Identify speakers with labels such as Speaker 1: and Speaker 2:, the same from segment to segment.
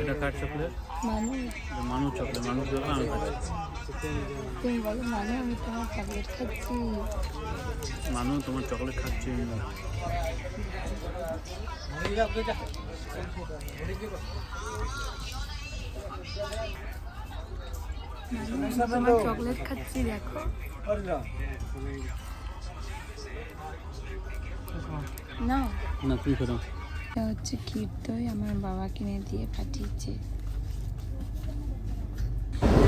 Speaker 1: এটা কার চকলেট? মানুষ এটা মানুষ চকলেট আমি খাচ্ছি।
Speaker 2: তুমি বলো মানে আমি তোমার চকলেট খাচ্ছি।
Speaker 1: তোমার চকলেট খাচ্ছি
Speaker 2: তোমার চকলেট খাচ্ছি দেখো। না
Speaker 1: না তুই খেতাম
Speaker 2: এটা হচ্ছে ক্ষীর দই আমার বাবা কিনে দিয়ে পাঠিয়েছে।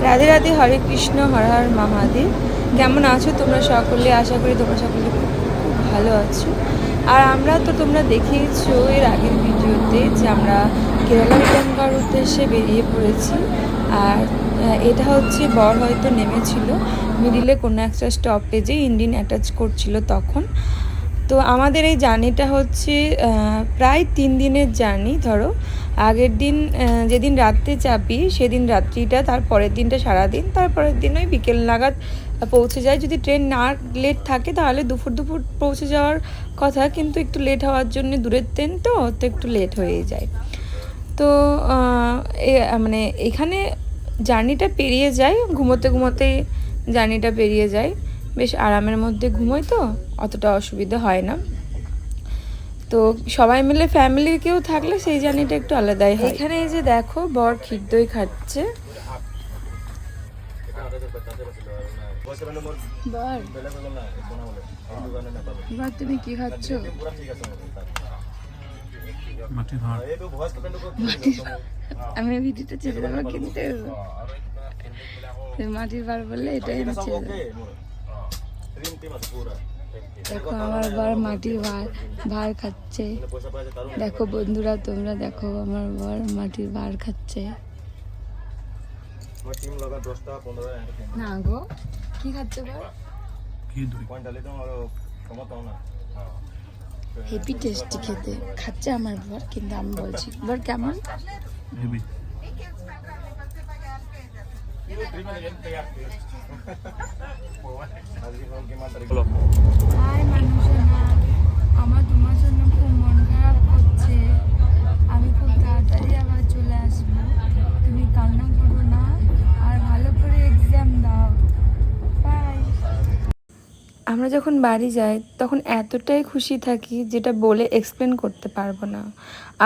Speaker 3: রাধে রাধে, হরে কৃষ্ণ, হর হর মহাদেব। কেমন আছো তোমরা সকলে? আশা করি তোমরা সকলে খুব ভালো আছো। আর আমরা তো তোমরা দেখেইছো এর আগের ভিডিওতে যে আমরা কেরালা রিটার্ন করার উদ্দেশ্যে বেরিয়ে পড়েছি। আর এটা হচ্ছে বর হয়তো নেমেছিল। মিডিলে কোনো একটা স্টপেজে ইঞ্জিন অ্যাটাচ করছিল তখন। তো আমাদের এই জার্নিটা হচ্ছে প্রায় তিন দিনের জার্নি ধরো। আগের দিন যেদিন রাত্রে চাপি, সেদিন রাত্রিটা, তার পরের দিনটা সারাদিন তারপরের দিন ওই বিকেল নাগাদ পৌঁছে যায়। যদি ট্রেন না লেট থাকে, তাহলে দুপুর দুপুর পৌঁছে যাওয়ার কথা, কিন্তু একটু লেট হওয়ার জন্য দূরের ট্রেন তো তো একটু লেট হয়ে যায়। তো মানে এখানে জার্নিটা পেরিয়ে যায়, ঘুমোতে ঘুমোতেই জার্নিটা পেরিয়ে যায়। বেশ আরামের মধ্যে ঘুমোই তো অতটা অসুবিধা হয় না। তো সবাই মিলে ফ্যামিলির কেউ থাকলে সেই জার্নিটা একটু আলাদাই হয়। এখানে এই যে দেখো বর ক্ষীর দই খাচ্ছে।
Speaker 2: বর। তুমি কি খাচ্ছ? আমি ভিডিওটা ছেড়ে দেবো কিন্তু মাটির বার বললে এটাই আমি ছেড়ে দেবো। দেখো আমার বর মাটির ভার ভার খাচ্ছে দেখো বন্ধুরা তোমরা দেখো আমার বর মাটির ভার খাচ্ছে না গো কি খাচ্ছে বর
Speaker 1: কি
Speaker 2: হেভি টেস্টি খেতে। খাচ্ছে আমার বর কিন্তু আমি বলছি বর কেমন
Speaker 1: হেবি বলো হাই মানুষের
Speaker 3: আমার তোমার জন্য খুব মন খারাপ করছে আমি খুব তাড়াতাড়ি আবার চলে আসব তুমি কান্না করো না আর ভালো করে এক্সাম দাও বাই আমরা যখন বাড়ি যাই, তখন এতটাই খুশি থাকি যেটা বলে এক্সপ্লেন করতে পারব না।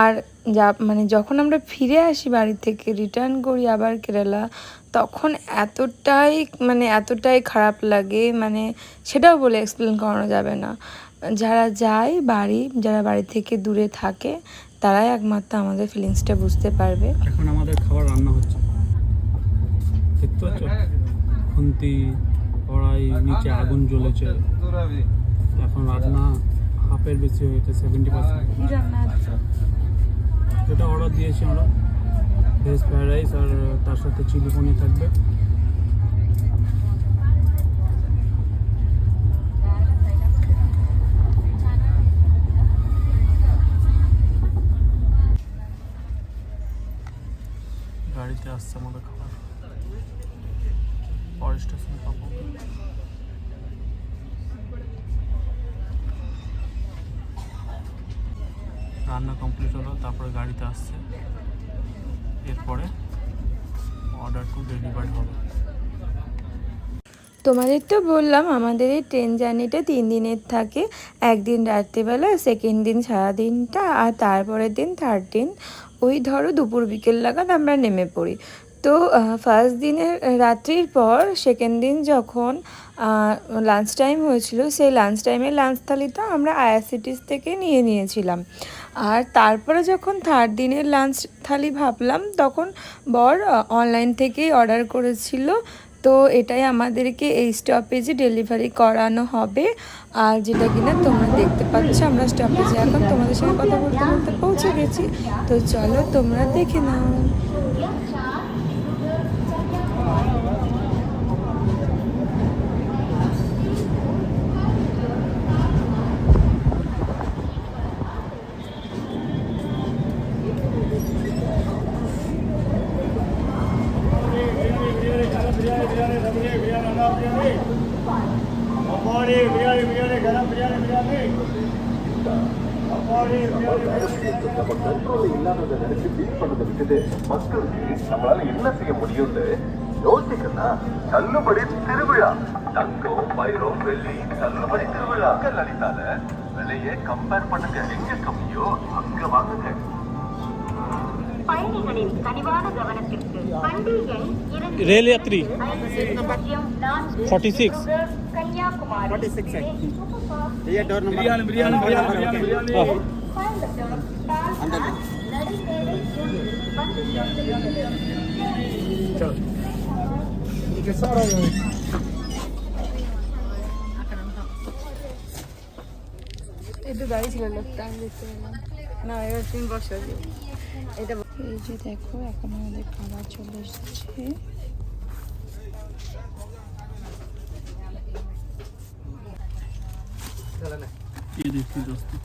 Speaker 3: আর যা মানে যখন আমরা ফিরে আসি বাড়ি থেকে রিটার্ন করি আবার কেরালা, তখন এতটাই মানে এতটাই খারাপ লাগে মানে সেটাও বলে এক্সপ্লেন করানো যাবে না। যারা যায় বাড়ি, যারা বাড়ি থেকে দূরে থাকে, তারাই একমাত্র আমাদের ফিলিংসটা বুঝতে পারবে।
Speaker 1: এখন আমাদের খাবার রান্না হচ্ছে। খুন্তি কড়াই নিচে আগুন জ্বলেছে। এখন রান্না হাফের বেশি হয়েছে সেভেন্টি পার্সেন্ট যেটা অর্ডার দিয়েছি আমরা ভেজ ফ্রাইড রাইস আর তার সাথে চিলি পনির থাকবে। গাড়িতে আসছে আমাদের খাবার। পরের রান্না কমপ্লিট হলো, তারপরে গাড়িতে আসছে। এরপরে অর্ডার টু ডেলিভারি হবে।
Speaker 3: তোমাদের তো বললাম, আমাদের এই ট্রেন জার্নিটা তিন দিনের থাকে। একদিন রাত্রিবেলা সেকেন্ড দিন সারাদিনটা, আর তারপরের দিন থার্ড দিন। ওই ধরো দুপুর বিকেল লাগাদ আমরা নেমে পড়ি। তো ফার্স্ট দিনের রাত্রির পর সেকেন্ড দিন যখন লাঞ্চ টাইম হয়েছিল, সেই লাঞ্চ টাইমে লাঞ্চ থালিটা আমরা আইআরসিটিস থেকে নিয়ে নিয়েছিলাম। আর তারপরে যখন থার্ড দিনের লাঞ্চ থালি ভাবলাম, তখন বর অনলাইন থেকেই অর্ডার করেছিল। তো এটাই আমাদেরকে এই স্টপেজে ডেলিভারি করানো হবে। আর যেটা কিনা তোমরা দেখতে পাচ্ছ, আমরা স্টপেজে এখন তোমাদের সঙ্গে কথা বলতে বলতে পৌঁছে গেছি। তো চলো তোমরা দেখে নাও।
Speaker 4: சூழ்நிலை இல்லாததை நினைச்சு ஃபீல் பண்ணதை விட்டுட்டு மக்களுக்கு நம்மளால என்ன செய்ய முடியும்னு யோசிக்கன்னா தள்ளுபடி திருவிழா. தங்கம் வைரம் வெள்ளி தள்ளுபடி திருவிழா. லலிதால விலையை கம்பேர் பண்ணுங்க. எங்க கம்மியோ அங்க வாங்குங்க. பயணிகளின் கனிவான கவனத்திற்கு வண்டி எண் இரண்டு
Speaker 1: நான்கு. 46 I think. Yeah, door number. Biryani, biryani, biryani, biryani. Oh. चलो ठीक है सारा
Speaker 2: এটা দাঁড়িয়েছিল লোকটা আমি দেখতে পেলাম না এবার তুমি বসো এটা এই যে দেখো এখন আমাদের খাবার চলে এসেছে
Speaker 1: ये देखिए दोस्तों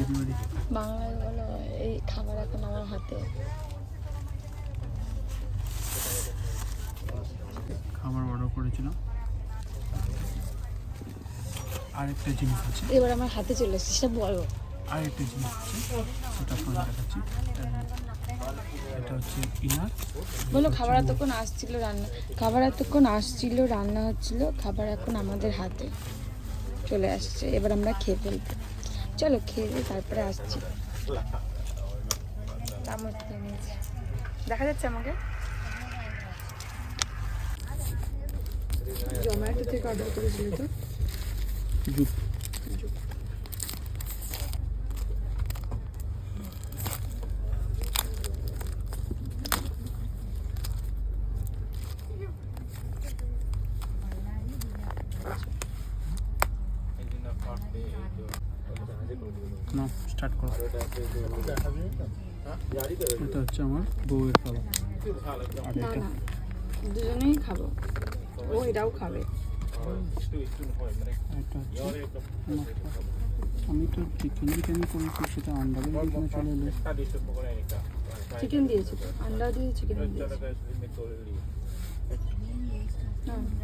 Speaker 1: हमारी
Speaker 2: বাংলায় বলো এই খাবার এখন আমার হাতে
Speaker 1: খাবার অর্ডার করেছিলাম আরেকটা জিনিস আছে
Speaker 2: এবার আমার হাতে চলে এসেছে সেটা বলো
Speaker 1: আরেকটা জিনিস আছে সেটা দেখাচ্ছি। এটা হচ্ছে ইনার। বলো খাবার এতক্ষণ
Speaker 2: আসছিল রান্না খাবার এতক্ষণ আসছিল রান্না হচ্ছিল খাবার এখন আমাদের হাতে। চলে আসছে এবার আমরা খেয়ে ফেলব। চলো খেয়ে দিয়ে তারপরে আসছি। নিয়েছি। দেখা যাচ্ছে আমাকে? জোম্যাটো থেকে অর্ডার করেছিল তো?
Speaker 1: না স্টার্ট করো। এটা হচ্ছে আমার বউয়ের খাবার। আর এটা?
Speaker 2: দুজনেই খাব। ও এটাও খাবে।
Speaker 1: আমি তো চিকেন বিরিয়ানি করেছি সেটা আন্ডারের বিরিয়ানি চলে এলো।
Speaker 2: চিকেন দিয়েছি আন্ডা দিয়ে চিকেন দিয়েছি।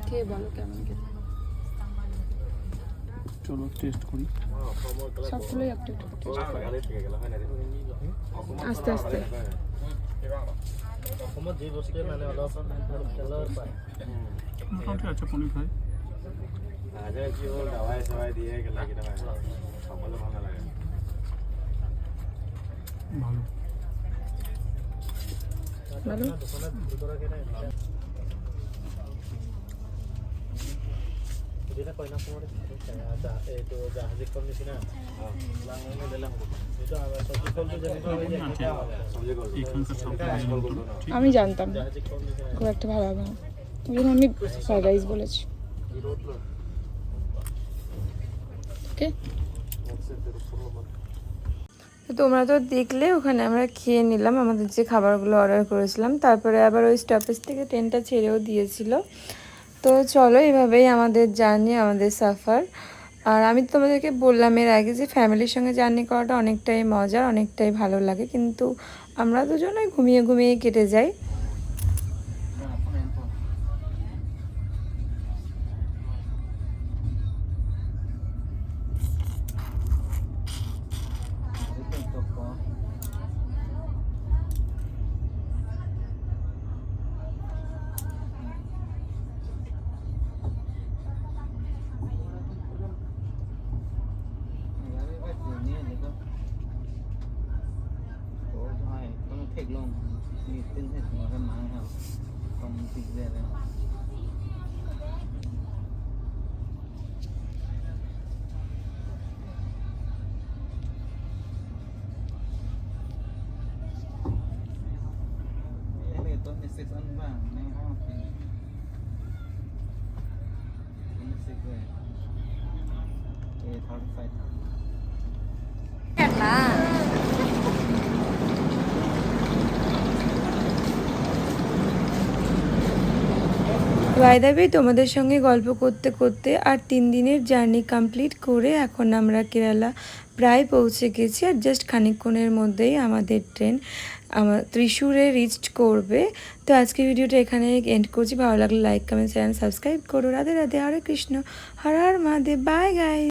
Speaker 2: খেয়ে বলো কেমন খেতে।
Speaker 1: চলো টেস্ট করি।
Speaker 2: সবগুলোই একটু একটু আস্তে আস্তে। অসমত যি বস্তুৱে মানে
Speaker 1: মোটামুটি আছে পনির খাবলৈ ভালো নালাগে ভালো। চব্জি কল এখানকার সব ঠিক আমি
Speaker 2: জানতাম না খুব একটা ভালো হবে না। ওই জন্য আমি ফ্রাইড রাইস বলেছি। ওকে
Speaker 3: তোমরা তো দেখলে ওখানে আমরা খেয়ে নিলাম। আমাদের যে খাবারগুলো অর্ডার করেছিলাম তারপরে আবার ওই স্টপেজ থেকে ট্রেনটা ছেড়েও দিয়েছিল। তো চলো এভাবেই আমাদের জার্নি, আমাদের সাফার। আর আমি তোমাদেরকে বললাম এর আগে যে ফ্যামিলির সঙ্গে জার্নি করাটা অনেকটাই মজার, অনেকটাই ভালো লাগে। কিন্তু আমরা দুজনে ঘুমিয়ে ঘুমিয়ে কেটে যাই।
Speaker 4: ช็กลง มีตึ้งให้หัวกันมาครับ ตรงสิ่งเรียกเลยต้นมีสิบอันบ้างให้องเป็นต้สิบเลอทอดไฟทอน
Speaker 3: ওয়াইদাবে তোমাদের সঙ্গে গল্প করতে করতে আর তিন দিনের জার্নি কমপ্লিট করে এখন আমরা কেরালা প্রায় পৌঁছে গেছি আর জাস্ট খানিকক্ষণের মধ্যেই আমাদের ট্রেন আমার ত্রিশুরে রিচড করবে। তো আজকে ভিডিওটা এখানে এন্ড করছি। ভালো লাগলে লাইক কমেন্ট চ্যানেল সাবস্ক্রাইব করো। রাধে রাধে, হরে কৃষ্ণ। হর হর মহাদেব। Bye guy